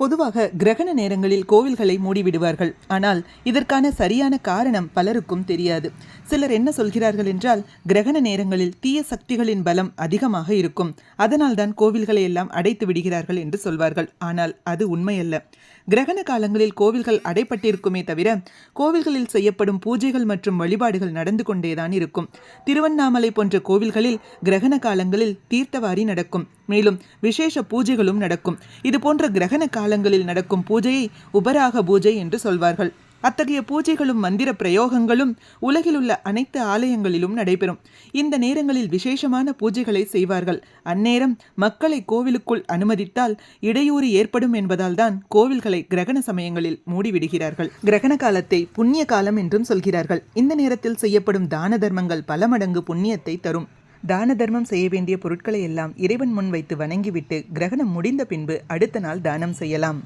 பொதுவாக கிரகண நேரங்களில் கோவில்களை மூடிவிடுவார்கள். ஆனால் இதற்கான சரியான காரணம் பலருக்கும் தெரியாது. சிலர் என்ன சொல்கிறார்கள் என்றால் கிரகண நேரங்களில் தீய சக்திகளின் பலம் அதிகமாக இருக்கும். அதனால்தான் கோவில்களை எல்லாம் அடைத்து விடுகிறார்கள் என்று சொல்வார்கள். ஆனால் அது உண்மையல்ல. கிரகண காலங்களில் கோவில்கள் அடைப்பட்டிருக்குமே தவிர கோவில்களில் செய்யப்படும் பூஜைகள் மற்றும் வழிபாடுகள் நடந்து கொண்டேதான் இருக்கும். திருவண்ணாமலை போன்ற கோவில்களில் கிரகண காலங்களில் தீர்த்தவாரி நடக்கும். மேலும் விசேஷ பூஜைகளும் நடக்கும். இது போன்ற கிரகண காலங்களில் நடக்கும் பூஜையை உபராக பூஜை என்று சொல்வார்கள். அத்தகைய பூஜைகளும் மந்திர பிரயோகங்களும் உலகிலுள்ள அனைத்து ஆலயங்களிலும் நடைபெறும். இந்த நேரங்களில் விசேஷமான பூஜைகளை செய்வார்கள். அந்நேரம் மக்களை கோவிலுக்குள் அனுமதித்தால் இடையூறு ஏற்படும் என்பதால் தான் கோவில்களை கிரகண சமயங்களில் மூடிவிடுகிறார்கள். கிரகண காலத்தை புண்ணிய காலம் என்றும் சொல்கிறார்கள். இந்த நேரத்தில் செய்யப்படும் தான தர்மங்கள் பல மடங்கு புண்ணியத்தை தரும். தான தர்மம் செய்ய வேண்டிய பொருட்களை எல்லாம் இறைவன் முன் வைத்து வணங்கிவிட்டு கிரகணம் முடிந்த பின்பு அடுத்த நாள் தானம் செய்யலாம்.